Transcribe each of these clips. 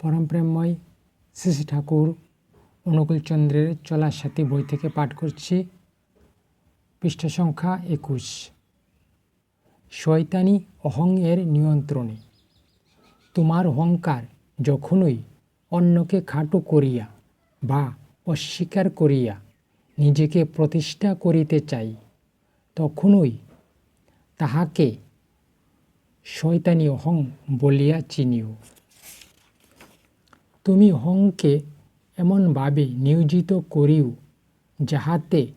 পরমপ্রেমময় শ্রী ঠাকুর অনুকূলচন্দ্রের চলার সাথে বই থেকে পাঠ করছি। পৃষ্ঠা সংখ্যা একুশ। শয়তানি অহং এর নিয়ন্ত্রণে, তোমার অহংকার যখনই অন্যকে খাটো করিয়া বা অস্বীকার করিয়া নিজেকে প্রতিষ্ঠা করিতে চাই, তখনই তাহাকে শয়তানি অহং বলিয়া চিনিও। তুমি অহংকে এমনভাবে নিয়োজিত করিও, যাহাতে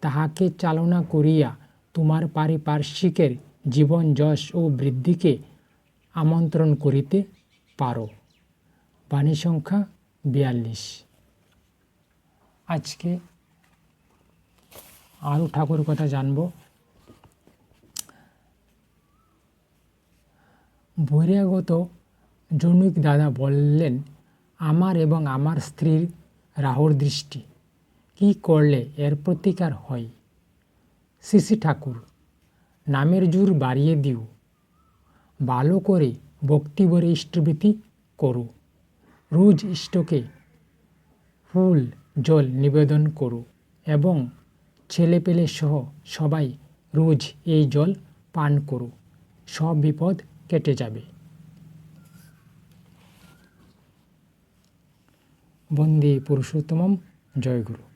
তাহাকে চালনা করিয়া তোমার পারিপার্শ্বিকের জীবন যশ ও বৃদ্ধিকে আমন্ত্রণ করিতে পারো। বাণী সংখ্যা বিয়াল্লিশ। আজকে আরও ঠাকুর কথা জানব। বহিরাগত জনৈক দাদা বললেন আমার এবং আমার স্ত্রীর রাহুর দৃষ্টি। কি করলে এর প্রতিকার হয়? শ্রী ঠাকুর, নামের জোর বাড়িয়ে দিও। ভালো করে ভক্তি ভরে ইষ্টবৃত্তি করো। রোজ ইষ্টকে ফুল, জল নিবেদন করো এবং ছেলেপেলে সহ সবাই রোজ এই জল পান করো। সব বিপদ কেটে যাবে। বন্দে পুরুষোত্তমম জয়গুরু